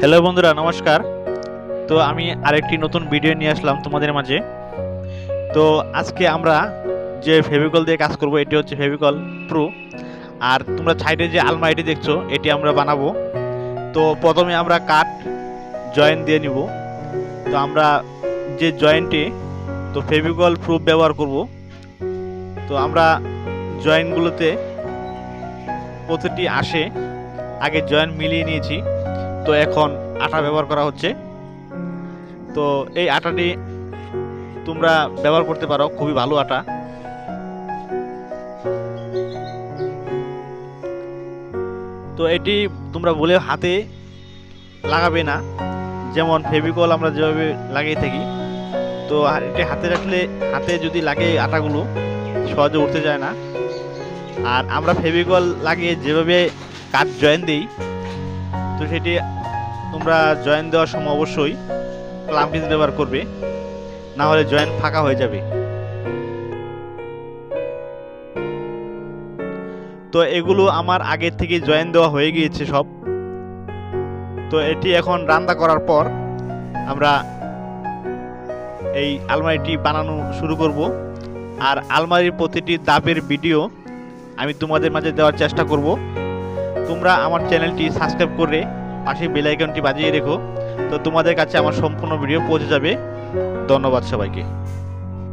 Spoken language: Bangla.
হ্যালো বন্ধুরা, নমস্কার। তো আমি আরেকটি নতুন ভিডিও নিয়ে আসলাম তোমাদের মাঝে। তো আজকে আমরা যে ফেভিকল দিয়ে কাজ করব, এটি হচ্ছে ফেভিকল প্রো আর তোমরা সাইডে যে আলমারিটি দেখছ, এটি আমরা বানাবো। তো প্রথমে আমরা কাঠ জয়েন্ট দিয়ে নিব। তো আমরা যে জয়েন্টে তো ফেভিকল প্রুফ ব্যবহার করব। তো আমরা জয়েন্টগুলোতে প্রতিটি আসে, আগে জয়েন্ট মিলিয়ে নিয়েছি। তো এখন আটা ব্যবহার করা হচ্ছে। তো এই আটাটি তোমরা ব্যবহার করতে পারো, খুবই ভালো আটা। তো এটি তোমরা বলে হাতে লাগাবে না, যেমন ফেভিকল আমরা যেভাবে লাগিয়ে থাকি। তো এটি হাতে রাখলে হাতে যদি লাগে আটাগুলো, সহজে উঠতে যায় না। আর আমরা ফেভিকল লাগিয়ে যেভাবে কাঠ জয়েন দিই তো সেটি তোমরা জয়েন দেওয়ার সময় অবশ্যই ক্লাম্পিস ব্যবহার করবে, না হলে জয়েন ফাঁকা হয়ে যাবে। তো এগুলো আমার আগে থেকে জয়েন দেওয়া হয়ে গিয়েছে সব। তো এটি এখন রান্না করার পর আমরা এই আলমারিটি বানানো শুরু করব। আর আলমারির প্রতিটি দাবের ভিডিও আমি তোমাদের মাঝে দেওয়ার চেষ্টা করব। তোমরা আমার চ্যানেলটি সাবস্ক্রাইব করে পাশে বেলাইকনটি বাজিয়ে রেখো। তো তোমাদের কাছে আমার সম্পূর্ণ ভিডিও পৌঁছে যাবে। ধন্যবাদ সবাইকে।